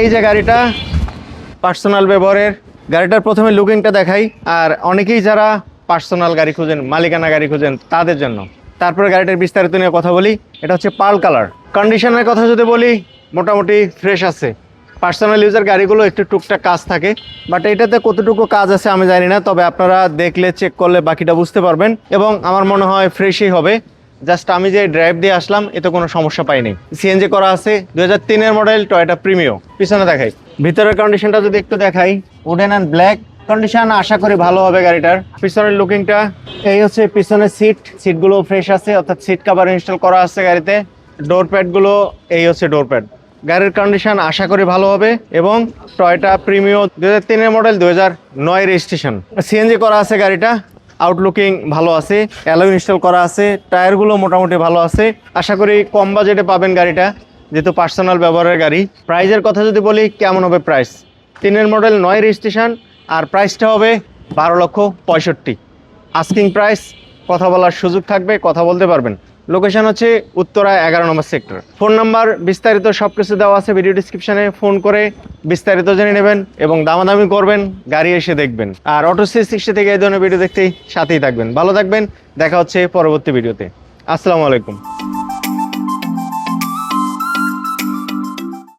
এই যে গাড়িটা পার্সোনাল ব্যবহারের। গাড়িটার প্রথমে লুকিংটা দেখাই, আর অনেকেই যারা পার্সোনাল গাড়ি খুঁজেন, মালিকানা গাড়ি খুঁজেন, তাদের জন্য। তারপরে গাড়িটার বিস্তারিত নিয়ে কথা বলি, এটা হচ্ছে পাল কালার। কন্ডিশনের কথা যদি বলি, মোটামুটি ফ্রেশ আছে। পার্সোনাল ইউজার গাড়িগুলো একটু টুকটাক কাজ থাকে বাট এটাতে কতটুকু কাজ আছে আমি জানি না, তবে আপনারা দেখলে চেক করলে বাকিটা বুঝতে পারবেন, এবং আমার মনে হয় ফ্রেশই হবে। জাস্ট আমি যে ড্রাইভ দিয়ে আসলাম, এতে কোনো সমস্যা পাইনি। সিএনজি করা আছে দু হাজার তিনের মডেল টয়টা প্রিমিও পিছনে দেখাই। ভিতরের কন্ডিশনটা যদি একটু দেখাই উডেন অ্যান্ড ব্ল্যাক কন্ডিশন আশা করি ভালো হবে গাড়িটার। পিছনের লুকিংটা এই হচ্ছে পিছনের সিট সিটগুলো ফ্রেশ আছে, অর্থাৎ সিট কাভার ইনস্টল করা আছে গাড়িতে। ডোর প্যাডগুলো এই হচ্ছে ডোর প্যাড গাড়ির কন্ডিশন আশা করি ভালো হবে, এবং টয়টা প্রিমিও দু হাজার তিনের মডেল দু হাজার নয় রেজিস্ট্রেশন সিএনজি করা আছে গাড়িটা। আউটলুকিং ভালো আছে, অ্যালো ইনস্টল করা আছে, টায়ারগুলো মোটামুটি ভালো আছে। আশা করি কম বাজেটে পাবেন গাড়িটা, যেহেতু পার্সোনাল ব্যবহারের গাড়ি। প্রাইজের কথা যদি বলি, কেমন হবে প্রাইস? তিনের মডেল নয় রেজিস্ট্রেশন, আর প্রাইসটা হবে বারো লক্ষ পঁয়ষট্টি। আস্কিং প্রাইস কথা বলার সুযোগ থাকবে, কথা বলতে পারবেন। লোকেশন হচ্ছে উত্তরা এগারো নম্বর সেক্টর ফোন নাম্বার বিস্তারিত সব কিছু দেওয়া আছে ভিডিও ডিসক্রিপশনে ফোন করে বিস্তারিত জেনে নেবেন এবং দামাদামি করবেন, গাড়ি এসে দেখবেন। আর অটো সি সিক্সটি থেকে এই ধরনের ভিডিও দেখতেই সাথেই থাকবেন। ভালো থাকবেন, দেখা হচ্ছে পরবর্তী ভিডিওতে আসসালামু আলাইকুম।